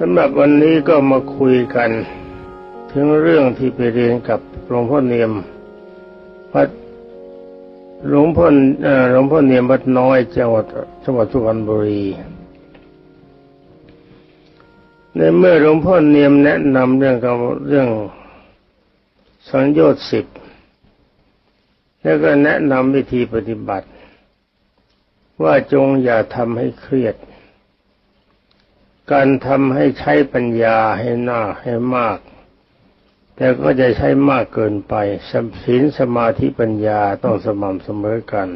สำหรับวันนี้ก็มาคุยกัน ถึงเรื่องที่ไปเรียนกับหลวงพ่อเนียมวัดหลวงพ่อหลวงพ่อเนียมวัดน้อยจังหวัดจังหวัดสุพรรณบุรีในเมื่อหลวงพ่อเนียมแนะนำเรื่องกับเรื่องสังโยชน์สิบแล้วก็แนะนำวิธีปฏิบัติ ว่าจงอย่าทำให้เครียด การทำให้ใช้ปัญญาให้หน้าให้มาก แต่ก็จะใช้มากเกินไปศีลสมาธิปัญญาต้องสม่ำเสมอกัน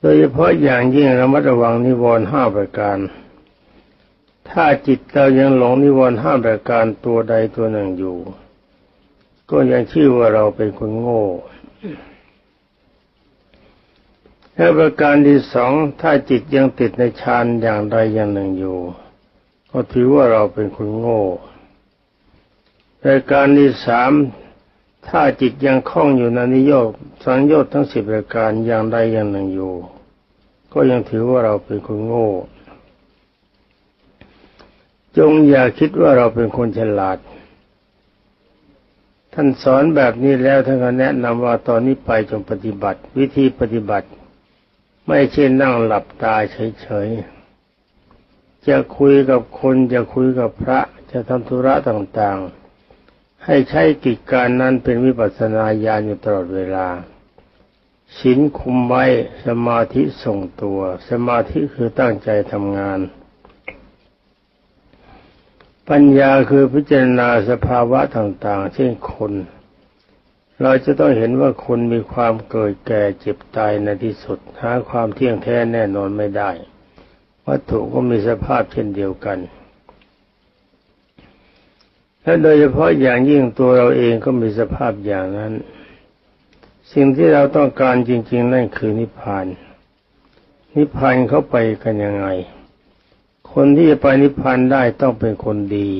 โดยเฉพาะอย่างยิ่งระมัดระวังนิวรณ์ห้าประการ ถ้าจิตเรายังหลงนิวรณ์ห้าประการตัวใดตัวหนึ่งอยู่ ก็ยังชื่อว่าเราเป็นคนโง่ และประการที่สองถ้าจิตยังติดในฌานอย่างใดอย่างหนึ่งอยู่ ก็ถือว่าเราเป็นคนโง่ประการที่สามถ้าจิตยังคล้องอยู่ในนิโยคสังโยชน์ทั้งสิบประการอย่างใดอย่างหนึ่งอยู่ ก็ยังถือว่าเราเป็นคนโง่ จงอย่าคิดว่าเราเป็นคนฉลาด ท่านสอนแบบนี้แล้วท่านก็แนะนำว่าตอนนี้ไปจงปฏิบัติ วิธีปฏิบัติ ไม่ใช่นั่งหลับตาเฉยๆ จะคุยกับคนจะคุยกับพระ จะทำธุระต่างๆ ให้ใช้กิจการนั้นเป็นวิปัสสนาญาณอยู่ตลอดเวลาศีลคุมไว้สมาธิส่งตัว สมาธิคือตั้งใจทำงาน ปัญญาคือพิจารณาสภาวะต่างๆ เช่นคน เราจะต้องเห็นว่าคนมีความเกิดแก่เจ็บตายในที่สุดหาความเที่ยงแท้แน่นอนไม่ได้ วัตถุก็มีสภาพเช่นเดียวกันและโดยเฉพาะอย่างยิ่งตัวเราเองก็มีสภาพอย่างนั้น สิ่งที่เราต้องการจริง ๆ นั่นคือนิพพาน นิพพานเขาไปกันยังไง คนที่จะไปนิพพานได้ต้องเป็นคนดี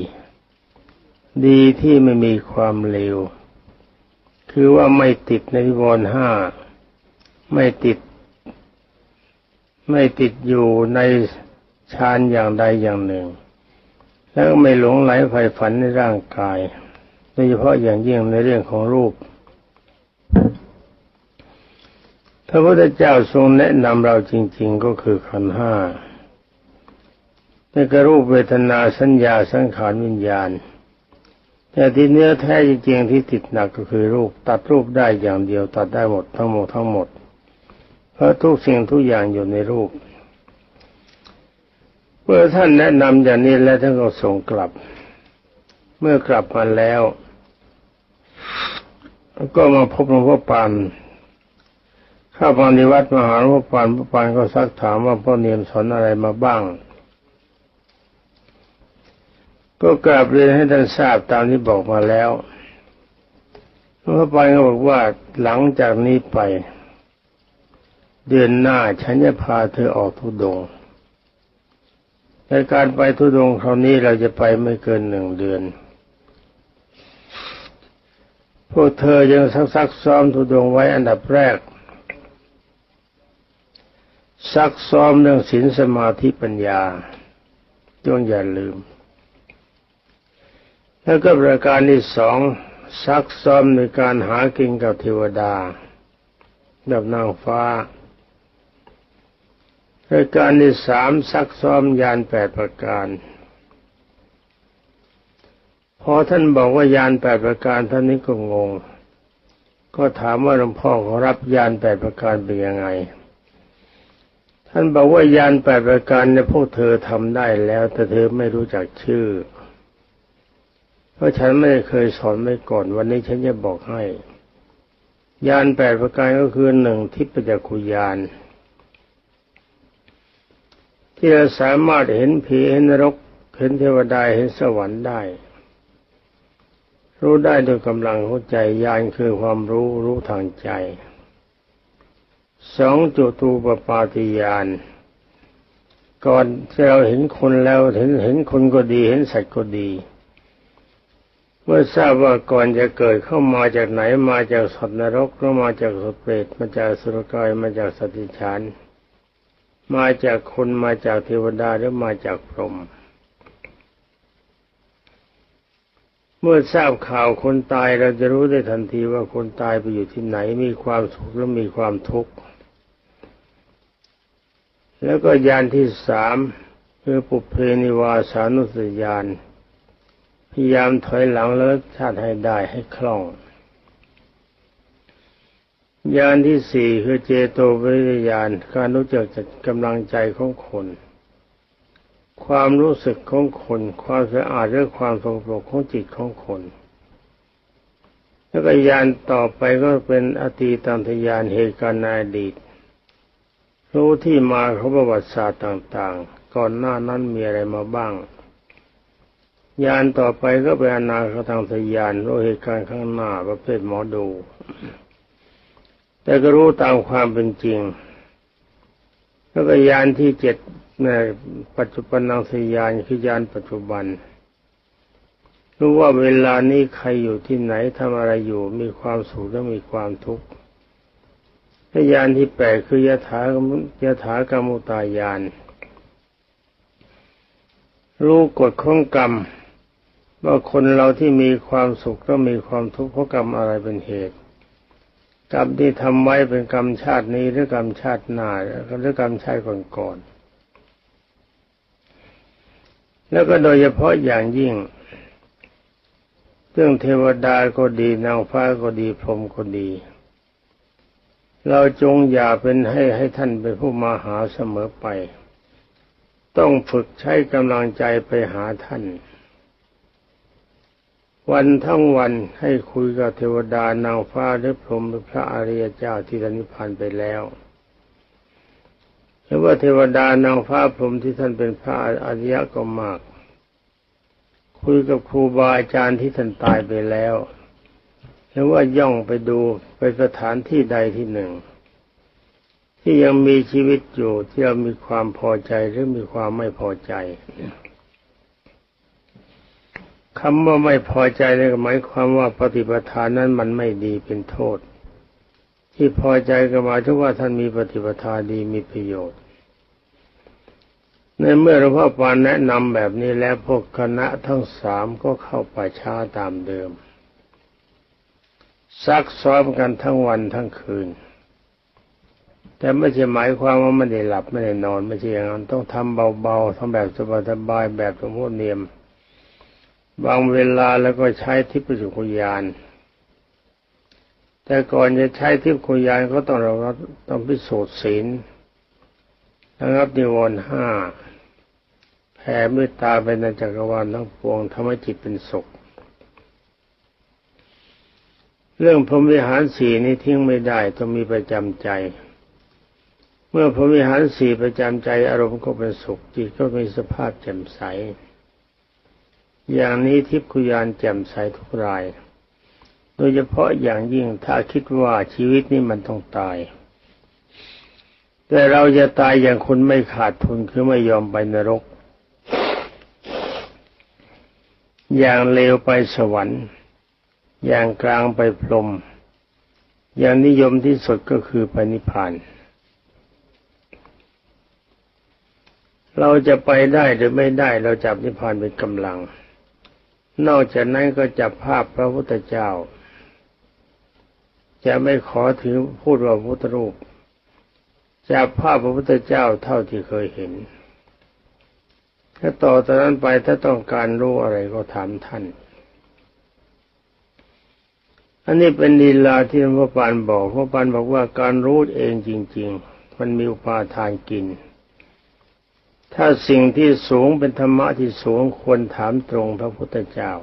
ดีที่ไม่มีความเลว คือว่าไม่ติดในนิวรณ์ห้าไม่ติด ไม่ติดอยู่ในฌานอย่างใดอย่างหนึ่ง แล้วไม่หลงไหลไฟฝันในร่างกายโดยเฉพาะอย่างยิ่งในเรื่องของรูปพระพุทธเจ้าทรงแนะนำเราจริง ๆ ก็คือขันธ์ห้าในี่ก็รูปเวทนาสัญญาสังขารวิญญาณ แต่ที่เนื้อแท้จริงๆที่ติดหนักก็คือรูป ตัดรูปได้อย่างเดียวตัดได้หมดทั้งหมดทั้งหมด เพราะทุกสิ่งทุกอย่างอยู่ในรูปเมื่อท่านแนะนำอย่างนี้แล้วท่านก็ส่งกลับ เมื่อกลับมาแล้ว ก็มาพบหลวงพ่อปานข้าพานในวัดมหาหลวงพ่อปานพระปานก็ซักถามว่าพ่อเนียมสอนอะไรมาบ้าง ก็กราบเรียนให้ท่านทราบตามที่บอกมาแล้วหลวงพ่อปก็บอกว่าหลังจากนี้ไป เดือนหน้าฉันจะพาเธอออกทุดงในการไปทุดงคราวนี้เราจะไปไม่เกินหนึ่งเดือนพวกเธอยังซักซักซ้อมทุดงไว้อันดับแรก ซักซ้อมเรื่องศีลสมาธิปัญญาจงอย่าลืม แล้วก็ประการที่สองซักซ้อมในการหากินกับเทวดาแบบนางฟ้ารายการที่สามซักซ้อมยานแปดประการพอท่านบอกว่ายานแปดประการท่านนี้ก็งง ก็ถามว่าหลวงพ่อขอรับยานแปดประการเป็นยังไง ท่านบอกว่ายานแปดประการเนี่ยพวกเธอทำได้แล้ว แต่เธอไม่รู้จักชื่อ ราะฉันไม่เคยสอนไว้ก่อน วันนี้ฉันจะบอกให้ยานแปดประการก็คือหนึ่งทิพยคุยานที่เราสามารถเห็นผีเห็นนรกเห็นเทวดาเห็นสวรรค์ได้ รู้ได้โดยกำลังหัวใจยานคือความรู้รู้ทางใจสองจุตูปปาติยานก่อนที่เราเห็นคนแล้วเห็นเห็นคนก็ดี เห็นสัตว์ก็ดี เมื่อทราบว่าก่อนจะเกิดเข้ามาจากไหนมาจากสัตว์นรกหรือมาจากสัตว์เปรตมาจากสุรกายมาจากสติฉาน มาจากคนมาจากเทวดาหรือมาจากพรหมเมื่อทราบข่าวคนตายเราจะรู้ได้ทันทีว่าคนตายไปอยู่ที่ไหนมีความสุขหรือมีความทุกข์แล้วก็ยานที่สามคือปุเพนิวาสานุสติญาณ พยายามถอยหลังแล้วชาติให้ได้ให้คล่องยานที่สี่คือเจโตวิริยานการรู้จักจัดกำลังใจของคน ความรู้สึกของคน ความสะอาดและความสงบของจิตของคน แล้วก็ยานต่อไปก็เป็นอตีตันทยานเหตุการณ์ในอดีต รู้ที่มาของประวัติศาสตร์ต่างๆ ก่อนหน้านั้นมีอะไรมาบ้าง ยานต่อไปก็เป็นอนาคตังทยานรู้เหตุการณ์ข้างหน้าประเภทหมอดู แต่ก็รู้ตามความเป็นจริง แล้วก็ยานที่เจ็ดในปัจจุบันนังสยานคือยานปัจจุบัน รู้ว่าเวลานี้ใครอยู่ที่ไหนทำอะไรอยู่มีความสุขและมีความทุกข์ยานที่แปดคือยถายถากรรมุตายานรู้กฎของกรรม ว่าคนเราที่มีความสุขต้องมีความทุกข์เพราะกรรมอะไรเป็นเหตุ กรรมที่ทำไว้เป็นกรรมชาตินี้หรือกรรมชาติหน้าหรือกรรมชาติก่อนๆแล้วก็โดยเฉพาะอย่างยิ่งเรื่องเทวดาก็ดีนางฟ้าก็ดีพรหมก็ดี เราจงอย่าเป็นให้ให้ท่านเป็นผู้มาหาเสมอไป ต้องฝึกใช้กำลังใจไปหาท่าน วันทั้งวันให้คุยกับเทวดานางฟ้าหรือพรหมหรือพระอริยเจ้าที่ท่านนิพพานไปแล้วหรือว่าเทวดานางฟ้าพรหมที่ท่านเป็นพระอริยก็มาก คุยกับครูบาอาจารย์ที่ท่านตายไปแล้วหรือว่าย่องไปดูไปสถานที่ใดที่หนึ่ง ที่ยังมีชีวิตอยู่ที่เรามีความพอใจหรือมีความไม่พอใจ คำว่าไม่พอใจนี่หมายความว่าปฏิปทานนั้นมันไม่ดีเป็นโทษ ที่พอใจก็หมายถึงว่าท่านมีปฏิปทาดีมีประโยชน์ ในเมื่อหลวงพ่อปานแนะนำแบบนี้แล้วพวกคณะทั้งสามก็เข้าป่าช้าตามเดิม ซักซ้อมกันทั้งวันทั้งคืน แต่ไม่ใช่หมายความว่าไม่ได้หลับไม่ได้นอนไม่ใช่อย่างนั้นต้องทำเบาๆทำแบบสบายๆแบบสมมติเนียม บางเวลาแล้วก็ใช้ทิพยคุยานแต่ก่อนจะใช้ทิพยคุยานก็ต้องเราต้องพิสูจน์ศีลนะครับนิวรณ์ห้าแผ่เมตตาไปในจักรวาลทั้งปวงทำให้จิตเป็นสุข เรื่องพรหมวิหารสี่นี้ทิ้งไม่ได้ต้องมีประจำใจ เมื่อพรหมวิหารสี่ประจำใจอารมณ์ก็เป็นสุขจิตก็มีสภาพแจ่มใส อย่างนี้ทิพคุยานแจ่มใสทุกราย โดยเฉพาะอย่างยิ่งถ้าคิดว่าชีวิตนี้มันต้องตาย แต่เราจะตายอย่างคนไม่ขาดทุนคือไม่ยอมไปนรก อย่างเลวไปสวรรค์ อย่างกลางไปพรหมอย่างนิยมที่สุดก็คือไปนิพพานเราจะไปได้หรือไม่ได้เราจับนิพพานเป็นกำลัง นอกจากนั้นก็จับภาพพระพุทธเจ้า จะไม่ขอถือพูดว่าพุทธรูปจับภาพพระพุทธเจ้าเท่าที่เคยเห็น ถ้าต่อจากนั้นไปถ้าต้องการรู้อะไรก็ถามท่าน อันนี้เป็นลีลาที่พระปานบอกพระปานบอกว่าการรู้เองจริง ๆ มันมีอุปาทานกิน ถ้าสิ่งที่สูงเป็นธรรมะที่สูงควรถามตรงพระพุทธเจ้า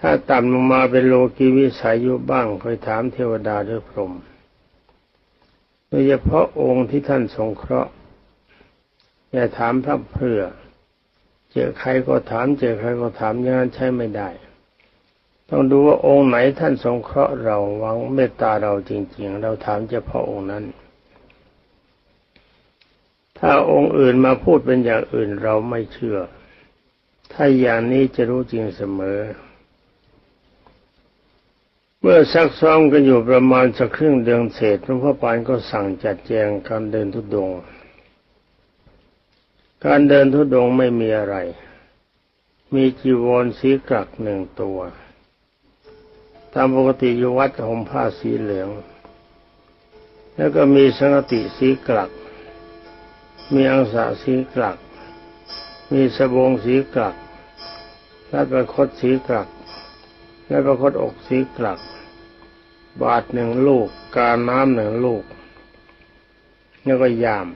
ถ้าต่ำลงมาเป็นโลกีวิสัยอยู่บ้างคอยถามเทวดาหรือพรหมโดยเฉพาะองค์ที่ท่านสงเคราะห์อย่าถามพระเพื่อ เจอใครก็ถาม เจอใครก็ถามอย่างนั้นใช้ไม่ได้ ต้องดูว่าองค์ไหนท่านสงเคราะห์เราหวังเมตตาเราจริง ๆ เราถามเฉพาะองค์นั้น ถ้าองค์อื่นมาพูดเป็นอย่างอื่นเราไม่เชื่อ ถ้าอย่างนี้จะรู้จริงเสมอ เมื่อซักซ้อมกันอยู่ประมาณสักครึ่งเดือนเศษหลวงพ่อปานก็สั่งจัดแจงการเดินทุดงค์การเดินทุดงค์ไม่มีอะไร มีจีวรสีกรักหนึ่งตัว ตามปกติอยู่วัดห่มผ้าสีเหลือง แล้วก็มีสังฆติสีกรัก มีอังสะสีกรัก มีสบงสีกรัก และประคตสีกรัก และประคตอกสีกรัก บาทหนึ่งลูก การน้ำหนึ่งลูก แล้วก็ยาม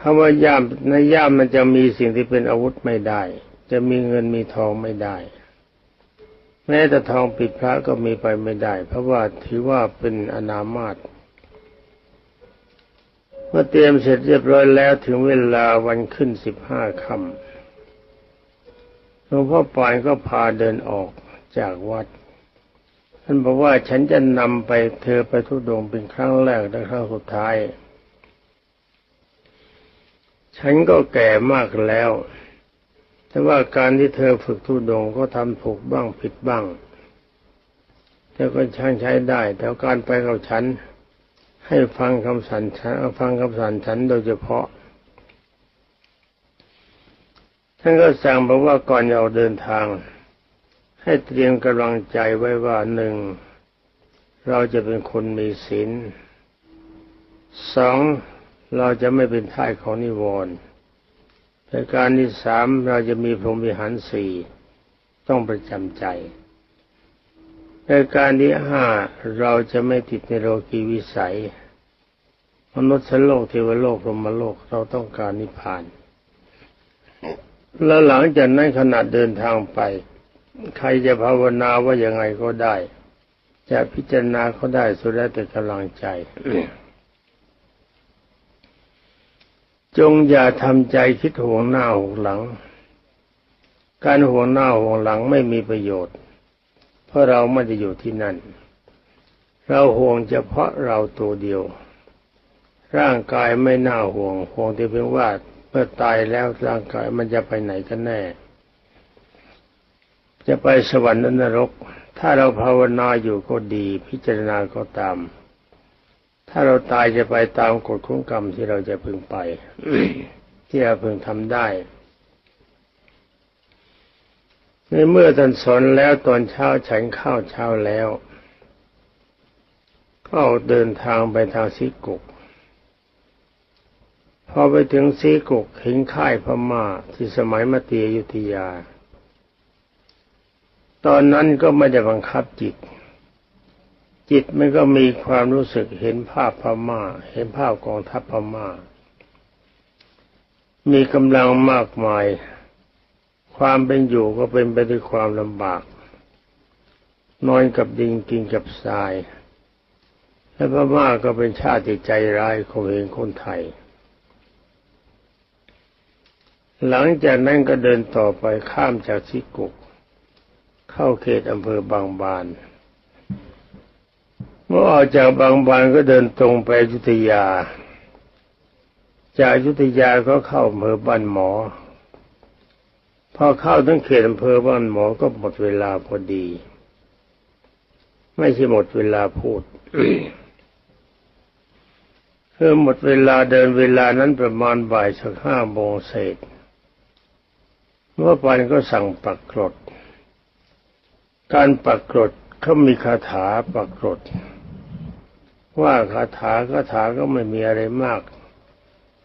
คำว่ายามในย่ามมันจะมีสิ่งที่เป็นอาวุธไม่ได้ จะมีเงินมีทองไม่ได้ แม้แต่ทองปิดพระก็มีไปไม่ได้ เพราะว่าถือว่าเป็นอนามาต เมื่อเตรียมเสร็จเรียบร้อยแล้วถึงเวลาวันขึ้นสิบห้าค่ำหลวงพ่อปานก็พาเดินออกจากวัด ท่านบอกว่าฉันจะนำไปเธอไปทุดงเป็นครั้งแรกและครั้งสุดท้าย ฉันก็แก่มากแล้ว แต่ว่าการที่เธอฝึกทุดงก็ทำถูกบ้างผิดบ้างแต่ก็ช่างใช้ได้แต่การไปกับฉัน ให้ฟังคำสั่นฉันฟังคำสั่นฉันโดยเฉพาะ ท่านก็สั่งบอกว่าก่อนจะออกเดินทาง ให้เตรียมกำลังใจไว้ว่าหนึ่งเราจะเป็นคนมีศีลสองเราจะไม่เป็นท่ายของนิวรณ์ประการที่สามเราจะมีพรหมวิหารสี่ต้องประจำใจ ประการที่ห้าเราจะไม่ติดในโลกีวิสัย มนุษย์โลกเทวโลกพรหมโลกเราต้องการนิพพาน แล้วหลังจากนั้นขณะเดินทางไป ใครจะภาวนาว่ายังไงก็ได้ จะพิจารณาเขาได้สุดแล้วแต่กำลังใจ จงอย่าทำใจคิดห่วงหน้าห่วงหลัง การห่วงหน้าห่วงหลังไม่มีประโยชน์ เพราะเราไม่ได้อยู่ที่นั่น เราห่วงเฉพาะเราตัวเดียว ร่างกายไม่น่าห่วงห่วงแต่เพียงว่าเมื่อตายแล้วร่างกายมันจะไปไหนกันแน่ จะไปสวรรค์นรก ถ้าเราภาวนาอยู่ก็ดี พิจารณาก็ตาม ถ้าเราตายจะไปตามกฎของกรรมที่เราจะพึงไปที่เราพึงทำได้ ในเมื่อท่านสอนแล้วตอนเช้าฉันข้าวเช้าแล้ว ก็เดินทางไปทางสิกุกพอไปถึงสีกุกเห็นค่ายพม่าที่สมัยมาเตียยุธยา ตอนนั้นก็ไม่ได้บังคับจิต จิตมันก็มีความรู้สึกเห็นภาพพม่า เห็นภาพกองทัพพม่า มีกำลังมากมาย ความเป็นอยู่ก็เป็นไปด้วยความลำบาก นอนกับดินกินกับทราย และพม่าก็เป็นชาติใจร้ายของเองคนไทย หลังจากนั้นก็เดินต่อไปข้ามจากสิกุก เข้าเขตอำเภอบางบาน เมื่อออกจากบางบานก็เดินตรงไปอยุธยา จากอยุธยาก็เข้าอำเภอบ้านหมอ พอเข้าถึงเขตอำเภอบ้านหมอก็หมดเวลาพอดี ไม่ใช่หมดเวลาพูดคือหมดเวลาเดินเวลานั้นประมาณบ่ายสักห้าโมงเศษเมื่อปันก็สั่งปักกรด การปักกรดเขามีคาถาปักกรด ว่าคาถาคาถาก็ไม่มีอะไรมาก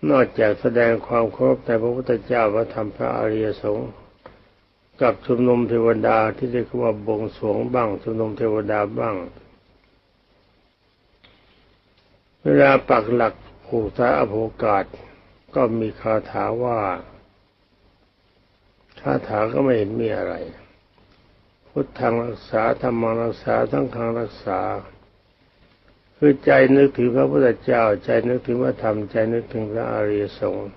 นอกจากแสดงความเคารพในพระพุทธเจ้าพระธรรมพระอริยสงฆ์ กับชุมนุมเทวดาที่เรียกว่าบวงสรวงบ้างชุมนุมเทวดาบ้าง เวลาปักหลักผูกสาอโภกาศก็มีคาถาว่าคาถาก็ไม่เห็นมีอะไร พุทธังรักษาธรรมังรักษาทั้งขังรักษา คือใจนึกถึงพระพุทธเจ้า ใจนึกถึงพระธรรมใจนึกถึงพระอริยสงฆ์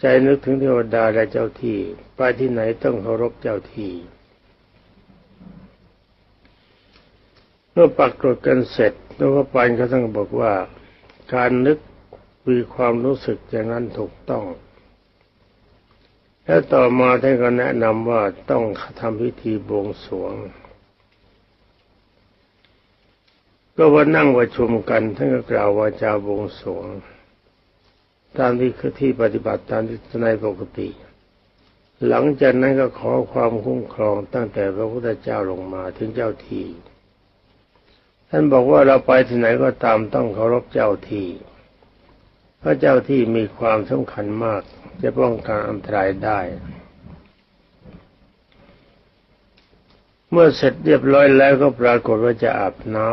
ใจนึกถึงเทวดาและเจ้าที่ ไปที่ไหนต้องเคารพเจ้าที่เมื่อปักกรดกันเสร็จแล้วก็ปันเขาต้องบอกว่า การนึกมีความรู้สึกอย่างนั้นถูกต้อง แล้วต่อมาท่านก็แนะนำว่าต้องทำพิธีบวงสรวง ก็ว่านั่งประชุมกันท่านก็กล่าววาจาบวงสรวง ตามที่คือที่ปฏิบัติตามที่ในปกติ หลังจากนั้นก็ขอความคุ้มครองตั้งแต่พระพุทธเจ้าลงมาถึงเจ้าที่ ท่านบอกว่าเราไปที่ไหนก็ตามต้องเคารพเจ้าที่พระเจ้าที่มีความสำคัญมาก จะป้องกันอันตรายได้ เมื่อเสร็จเรียบร้อยแล้วก็ปรากฏว่าจะอาบน้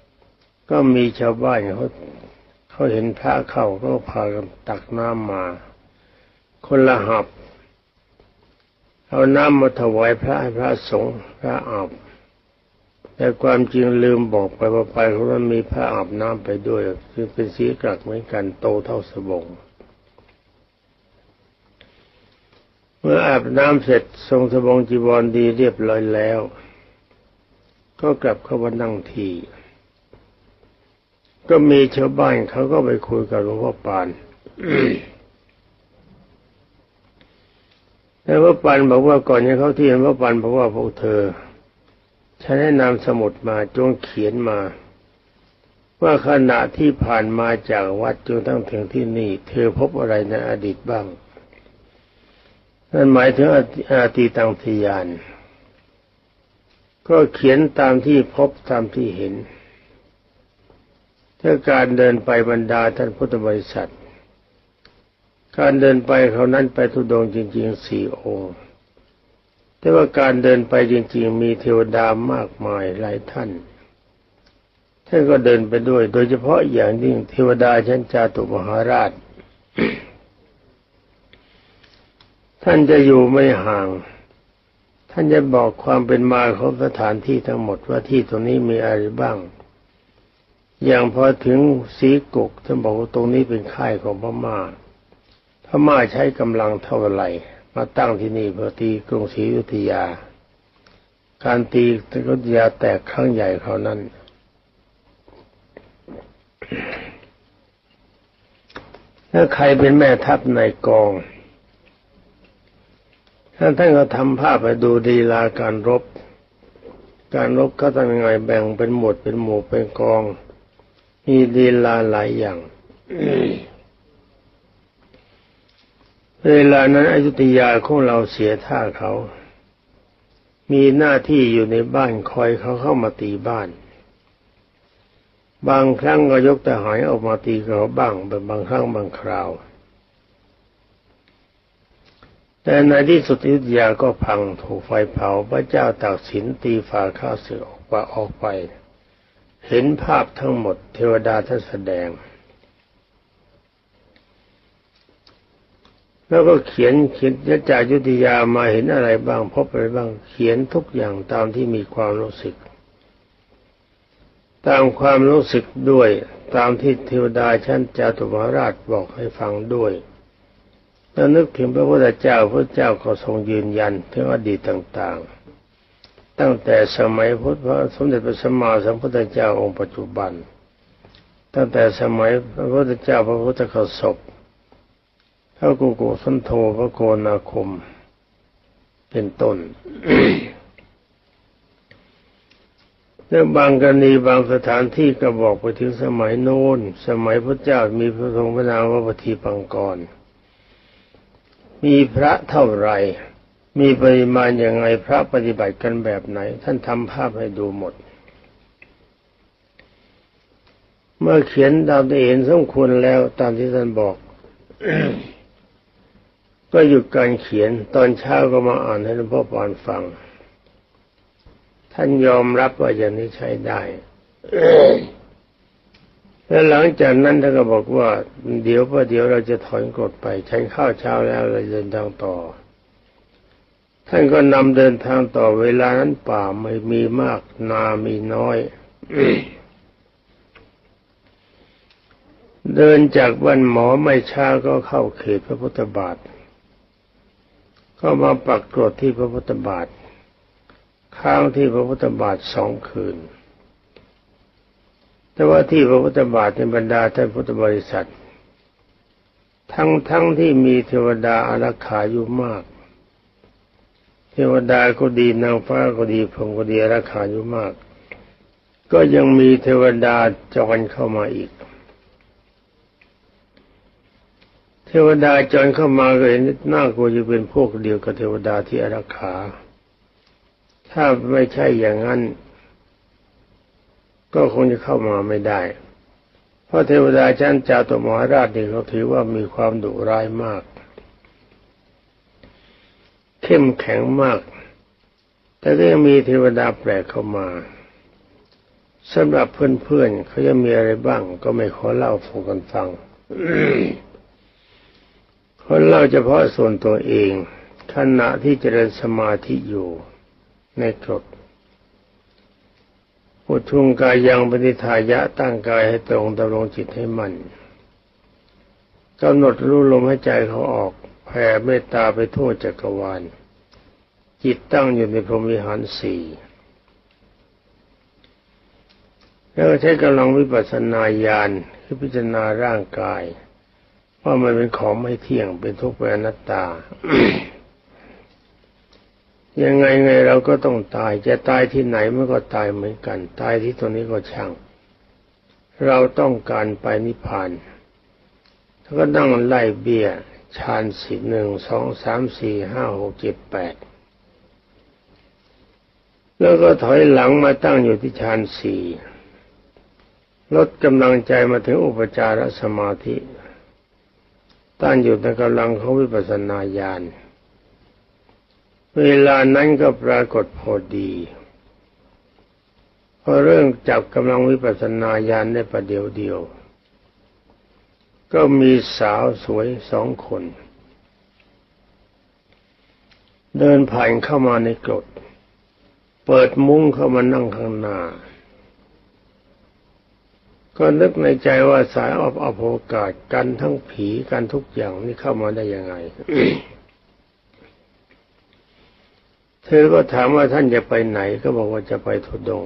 ำก็มีชาวบ้านเขา เขาเห็นพระเข้าก็พากันตักน้ำมา คนละหับเอาน้ำมาถวายพระให้พระสงฆ์พระอาบแต่ความจริงลืมบอกไปว่าไปเขาว่ามีพระอาบน้ำไปด้วย คือเป็นสีกรักเหมือนกันโตเท่าสบงเมื่ออาบน้ำเสร็จทรงสบงจีวรดีเรียบร้อยแล้ว ก็กลับเข้ามานั่งที ก็มีชาวบ้านเขาก็ไปคุยกับหลวงพ่อปานแล้วพระปานบอกว่าก่อนจะเข้าที่พระปานบอกว่าพวกเธอฉันให้นำสมุดมาจงเขียนมา ว่าขณะที่ผ่านมาจากวัดจนตั้งถึงที่นี่ เธอพบอะไรในอดีตบ้างนั่นหมายถึงอาตีตังทยาน ก็เขียนตามที่พบตามที่เห็น ถ้าการเดินไปบรรดาท่านพุทธบริษัท การเดินไปเขานั้นไปทุดงจริงๆสี่องค์ แต่ว่าการเดินไปจริง ๆ มีเทวดามากมายหลายท่าน ท่านก็เดินไปด้วย โดยเฉพาะอย่างยิ่งเทวดาชั้นจาตุมหาราช ท่านจะอยู่ไม่ห่าง ท่านจะบอกความเป็นมาของสถานที่ทั้งหมดว่าที่ตรงนี้มีอะไรบ้าง อย่างพอถึงสีกุกท่านบอกว่าตรงนี้เป็นค่ายของพม่าพม่าใช้กำลังเท่าไหร่มาตั้งที่นี่เพื่อตีกรุงศรีอยุธยา การตีกรุงศรีอยุธยาแตกครั้งใหญ่เขานั้น ถ้าใครเป็นแม่ทัพในกอง ท่านท่านก็ทำภาพไปดูดีลาการรบ การรบเขาทำยังไงแบ่งเป็นหมวดเป็นหมู่เป็นกอง มีดีลาหลายอย่าง เวลานั้นอยุธยาของเราเสียท่าเขา มีหน้าที่อยู่ในบ้านคอยเขาเข้ามาตีบ้าน บางครั้งก็ยกทหารออกมาตีเขาบ้างเป็นบางครั้งบางคราว แต่ในที่สุดอยุธยาก็พังถูกไฟเผาพระเจ้าตากสินตีฝาข้าศึกออกไปออกไป เห็นภาพทั้งหมด เทวดาท่านแสดง แล้วก็เขียนเขียนจากยุธยามาเห็นอะไรบ้าง พบอะไรบ้าง เขียนทุกอย่างตามที่มีความรู้สึก ตามความรู้สึกด้วย ตามที่เทวดาชั้นจาตุมหาราชบอกให้ฟังด้วยแล้วนึกถึงพระพุทธเจ้าพระเจ้าก็ทรงยืนยันถึงอดีตต่างๆ ตั้งแต่สมัยพุทธพระสมเด็จพระสัมมาสัมพุทธเจ้าองค์ปัจจุบัน ตั้งแต่สมัยพระพุทธเจ้าพระพุทธขสบพระกุกุสันโธพระโกนาคม เป็นต้นแล้วบางกรณีบางสถานที่ก็บอกไปถึงสมัยโน้น สมัยพระเจ้ามีพระทรงพระนามว่าปฏิปังกร มีพระเท่าไหร่ มีปริมาณอย่างไงพระปฏิบัติกันแบบไหน ท่านทำภาพให้ดูหมด เมื่อเขียนตามที่เห็นสมควรแล้วตามที่ท่านบอก ก็หยุดการเขียนตอนเช้าก็มาอ่านให้หลวงพ่อปานฟัง ท่านยอมรับว่าอย่างนี้ใช้ได้แล้วหลังจากนั้นท่านก็บอกว่า เดี๋ยวประเดี๋ยวเราจะถอนกฎไปใช้ข้าวเช้าแล้วเราเดินทางต่อ ท่านก็นำเดินทางต่อเวลานั้นป่าไม่มีมากนามีน้อย เดินจากบ้านหมอไม่ช้าก็เข้าเขตพระพุทธบาทก็มาปักกรดที่พระพุทธบาทค้างที่พระพุทธบาทสองคืน แต่ว่าที่พระพุทธบาทในบรรดาท่านพุทธบริษัท ทั้งทั้งที่มีเทวดาอารักขาอยู่มาก เทวดาก็ดีนางฟ้าก็ดีพรหมก็ดีอารักขาอยู่มาก ก็ยังมีเทวดาจรเข้ามาอีก เทวดาจรเข้ามาก็เห็นน่ากลัวจะเป็นพวกเดียวกับเทวดาที่อารักขา ถ้าไม่ใช่อย่างนั้น ก็คงจะเข้ามาไม่ได้ เพราะเทวดาชั้นจาตุมหาราชนี่เขาถือว่ามีความดุร้ายมาก เข้มแข็งมาก แต่ก็ยังมีเทวดาแปลกเข้ามาสำหรับเพื่อนๆเขาจะมีอะไรบ้าง ก็ไม่ขอเล่าฟูกันฟังคนเล่าเฉพาะส่วนตัวเองขณะที่เจริญสมาธิอยู่ในกรดพุทุงกายยังปฏิทายะตั้งกายให้ตรงดำรงจิตให้มั่นกำหนดรู้ลมหายใจเขาออก ผ่เมตตาไปทั่วจักรวาล จิตตั้งอยู่ในพรหมวิหารสี่แล้วใช้กำลังวิปัสสนาญาณคือพิจารณาร่างกาย ว่ามันเป็นของไม่เที่ยงเป็นทุกข์เป็นอนัตตา ยังไงไงเราก็ต้องตายจะตายที่ไหนมันก็ตายเหมือนกัน ตายที่ตรงนี้ก็ช่าง เราต้องการไปนิพพานแล้วก็นั่งไล่เบี้ย ชานสิหนึ่งสองสามสี่ห้าหกเจ็ดแปดแล้วก็ถอยหลังมาตั้งอยู่ที่ชานสี่ลดกำลังใจมาถึงอุปจารสมาธิ ตั้งอยู่ในกำลังของวิปัสสนาญาณเวลานั้นก็ปรากฏพอดีพอเรื่องจับกำลังวิปัสสนาญาณได้ประเดียวเดียว ก็มีสาวสวยสองคน เดินผ่านเข้ามาในกรดเปิดมุ้งเข้ามานั่งข้างหน้า ก็นึกในใจว่าสายออบอภโอกาสกันทั้งผีกันทุกอย่างนี่เข้ามาได้ยังไง เธอก็ถามว่าท่านจะไปไหน ก็บอกว่าจะไปทุดง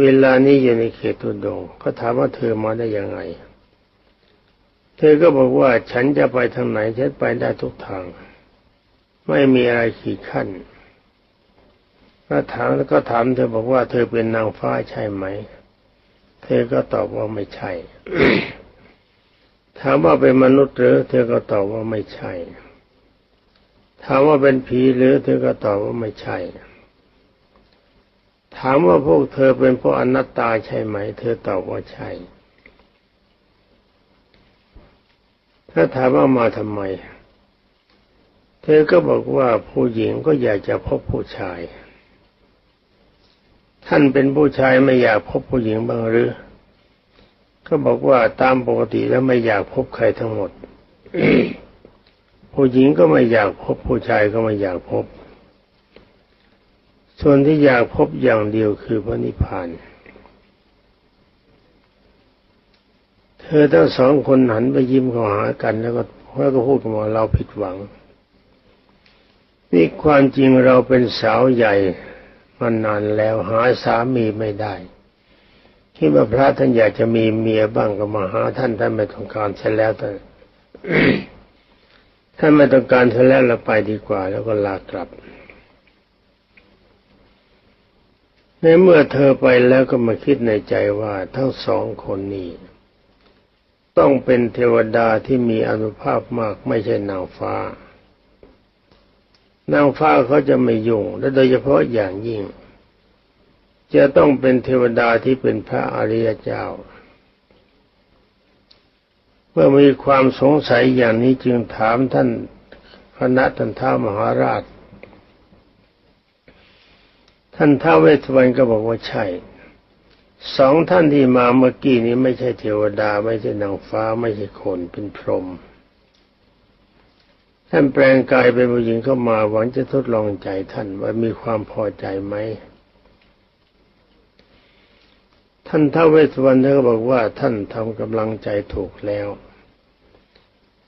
เวลานี้อยู่ในเขตทุดง ก็ถามว่าเธอมาได้ยังไง เธอก็บอกว่าฉันจะไปทางไหนฉันไปได้ทุกทาง ไม่มีอะไรขีดขั้นก็ถามแล้วก็ถามเธอบอกว่าเธอเป็นนางฟ้าใช่ไหม เธอก็ตอบว่าไม่ใช่ ถามว่าเป็นมนุษย์หรือ เธอก็ตอบว่าไม่ใช่ ถามว่าเป็นผีหรือ เธอก็ตอบว่าไม่ใช่ ถามว่าพวกเธอเป็นพวกอนัตตาใช่ไหม เธอตอบว่าใช่ ถ้าถามว่ามาทำไม เธอก็บอกว่าผู้หญิงก็อยากจะพบผู้ชาย ท่านเป็นผู้ชายไม่อยากพบผู้หญิงบ้างหรือ ก็บอกว่าตามปกติแล้วไม่อยากพบใครทั้งหมด ผู้หญิงก็ไม่อยากพบผู้ชายก็ไม่อยากพบ ส่วนที่อยากพบอย่างเดียวคือพระนิพพาน เธอทั้งสองคนหันไปยิ้มเข้าหากันแล้วก็แล้วก็พูดว่าเราผิดหวัง นี่ความจริงเราเป็นสาวใหญ่มานานแล้วหาสามีไม่ได้คิดว่าพระท่านอยากจะมีเมียบ้างก็มาหาท่านท่านไม่ต้องการเสร็จแล้วท่านท่านไม่ต้องการเสร็จแล้วเราไปดีกว่า แล้วก็ลากลับในเมื่อเธอไปแล้วก็มาคิดในใจว่าทั้งสองคนนี้ ต้องเป็นเทวดาที่มีอนุภาพมากไม่ใช่นางฟ้า นางฟ้าเขาจะไม่ยุ่งและโดยเฉพาะอย่างยิ่ง จะต้องเป็นเทวดาที่เป็นพระอริยเจ้า เมื่อมีความสงสัยอย่างนี้จึงถามท่านคณะท่านท้ามหาราช ท่านท้าเวสวรรณก็บอกว่าใช่ สองท่านที่มาเมื่อกี้นี้ไม่ใช่เทวดา ไม่ใช่นางฟ้าไม่ใช่คนเป็นพรหมท่านแปลงกายเป็นผู้หญิงเข้ามาหวังจะทดลองใจท่านว่ามีความพอใจไหมท่านท้าเวสวรรณท่านก็บอกว่าท่านทำกำลังใจถูกแล้ว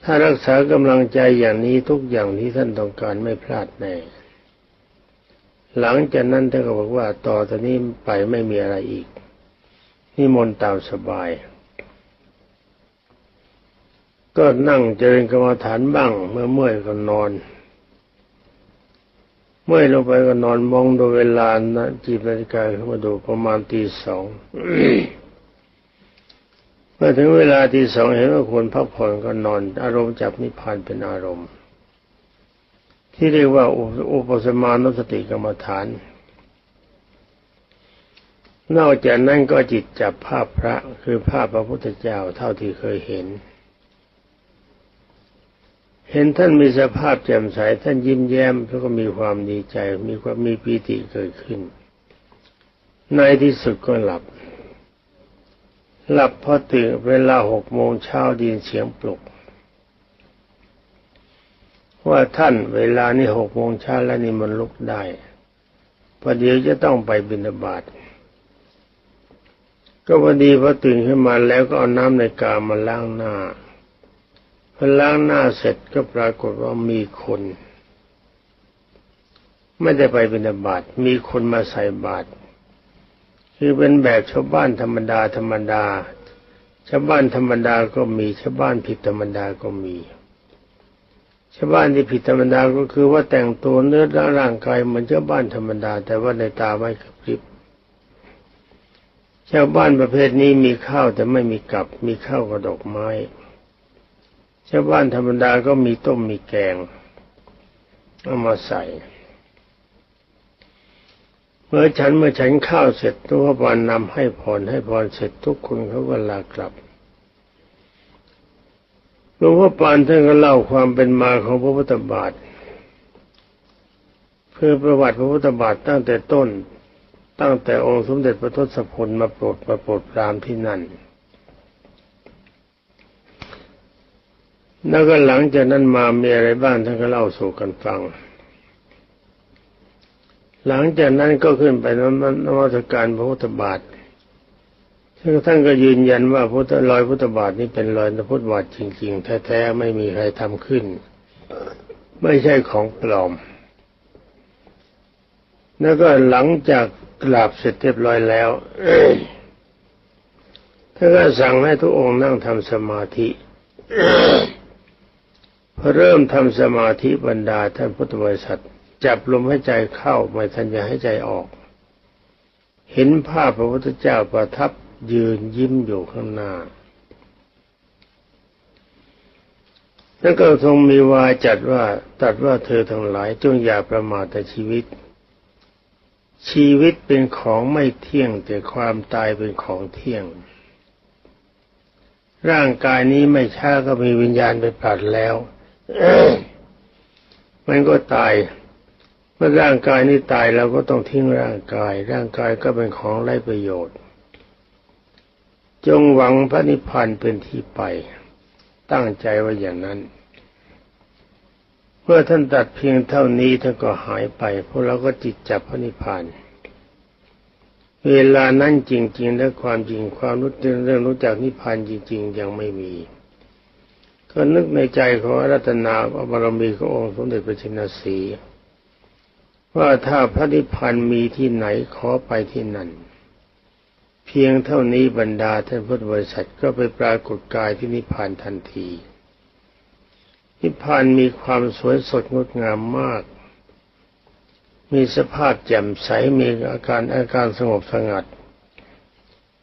ถ้ารักษากำลังใจอย่างนี้ทุกอย่างที่ท่านต้องการไม่พลาดแน่ หลังจากนั้นท่านก็บอกว่าต่อจากนี้ไปไม่มีอะไรอีก นี่มนต์ตามสบาย ก็นั่งเจริญกรรมฐานบ้าง เมื่อเมื่อยก็นอน เมื่อยลงไปก็นอนมองดูเวลานะจีบนาฬิกาเข้ามาดูประมาณตีสองเมื่อถึงเวลาตีสองเห็นว่าควรพักผ่อนก็นอน อารมณ์จับนิพพานเป็นอารมณ์ ที่เรียกว่าอุปสมานุสติกรรมฐาน นอกจากนั้นก็จิตจับภาพพระคือภาพพระพุทธเจ้าเท่าที่เคยเห็น เห็นท่านมีสภาพแจ่มใสท่านยิ้มแย้มแล้วก็มีความดีใจ มีความมีปีติเกิดขึ้น ในที่สุดก็หลับ หลับพอตื่นเวลาหกโมงเช้าดินเสียงปลุก ว่าท่านเวลานี้หกโมงเช้าแล้วนี่มันลุกได้ประเดี๋ยวจะต้องไปบิณฑบาต ก็พอดีพอตื่นขึ้นมาแล้วก็เอาน้ำในกามาล้างหน้าพอล้างหน้าเสร็จก็ปรากฏว่ามีคน ไม่ได้ไปบิณฑบาตมีคนมาใส่บาตรคือเป็นแบบชาวบ้านธรรมดาธรรมดาชาวบ้านธรรมดาก็มีชาวบ้านผิดธรรมดาก็มีชาวบ้านที่ผิดธรรมดาก็คือว่าแต่งตัวเนื้อร่างกายเหมือนชาวบ้านธรรมดา แต่ว่าในตาไม่กระพริบ ชาวบ้านประเภทนี้มีข้าวแต่ไม่มีกับ มีข้าวกับดกไม้ ชาวบ้านธรรมดาก็มีต้มมีแกงเอามาใส่ เมื่อฉันเมื่อฉันข้าวเสร็จตัวบานนำให้พรให้พรเสร็จทุกคนเขาก็ลากลับหลวงพ่อปานท่านก็เล่าความเป็นมาของพระพุทธบาทเพื่อประวัติพระพุทธบาทตั้งแต่ต้น ตั้งแต่องค์สมเด็จพระทศพลมาโปรดมาโปรดปรามที่นั่น แล้วก็หลังจากนั้นมามีอะไรบ้างท่านก็เล่าสู่กันฟัง หลังจากนั้นก็ขึ้นไปนมัสการพระพุทธบาทซึ่งท่านก็ยืนยันว่าพุทธรอยพุทธบาทนี้เป็นรอยพระพุทธบาทจริง ๆ แท้ๆไม่มีใครทำขึ้น ไม่ใช่ของปลอม แล้วก็หลังจาก กราบเสร็จเรียบร้อยแล้วท่านก็สั่งให้ทุกองค์นั่งทำสมาธิพอเริ่มทำสมาธิบรรดาท่านพุทธบริษัท จับลมหายใจเข้าไม่ทันจะให้ใจออก เห็นภาพพระพุทธเจ้าประทับยืนยิ้มอยู่ข้างหน้าแล้วก็ทรงมีวาจัดว่าตัดว่าเธอทั้งหลายจงอย่าประมาทแต่ชีวิต ชีวิตเป็นของไม่เที่ยงแต่ความตายเป็นของเที่ยง ร่างกายนี้ไม่ช้าก็มีวิญญาณไปผลัดแล้วมันก็ตาย เมื่อร่างกายนี้ตายเราก็ต้องทิ้งร่างกาย ร่างกายก็เป็นของไร้ประโยชน์ จงหวังพระนิพพานเป็นที่ไป ตั้งใจไว้อย่างนั้น เมื่อท่านตัดเพียงเท่านี้ท่านก็หายไปพวกเราก็จิตจับพระนิพพานเวลานั้นจริง ๆ และความจริงความรู้เรื่องรู้จักนิพพานจริง ๆ ยังไม่มี ก็นึกในใจของรัตนาบารมีขององค์สมเด็จพระชินสีว่าถ้าพระนิพพานมีที่ไหนขอไปที่นั่น เพียงเท่านี้บรรดาท่านพุทธบริษัทก็ไปปรากฏกายที่นิพพานทันที นิพพานมีความสวยสดงดงามมาก มีสภาพแจ่มใสมีอาการอาการสงบสงัด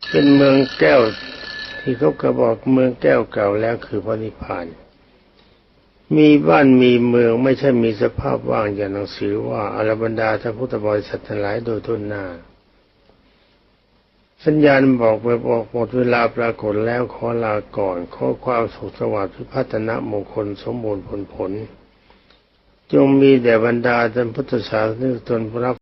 เป็นเมืองแก้วที่เขากระบอกเมืองแก้วเก่าแล้วคือพระนิพพาน มีบ้านมีเมืองไม่ใช่มีสภาพว่างอย่างหนังสือว่าอรบรรดาท่านพุทธบริษัททั้งหลายโดยทุนหน้า สัญญาณบอกไปบอกหมดเวลาปรากฏแล้วขอลาก่อน ขอความสุขสวัสดิ์พิพัฒนมงคลสมบูรณ์ผลผล จงมีแด่บรรดาท่านพุทธศาสนิกชนผู้รับ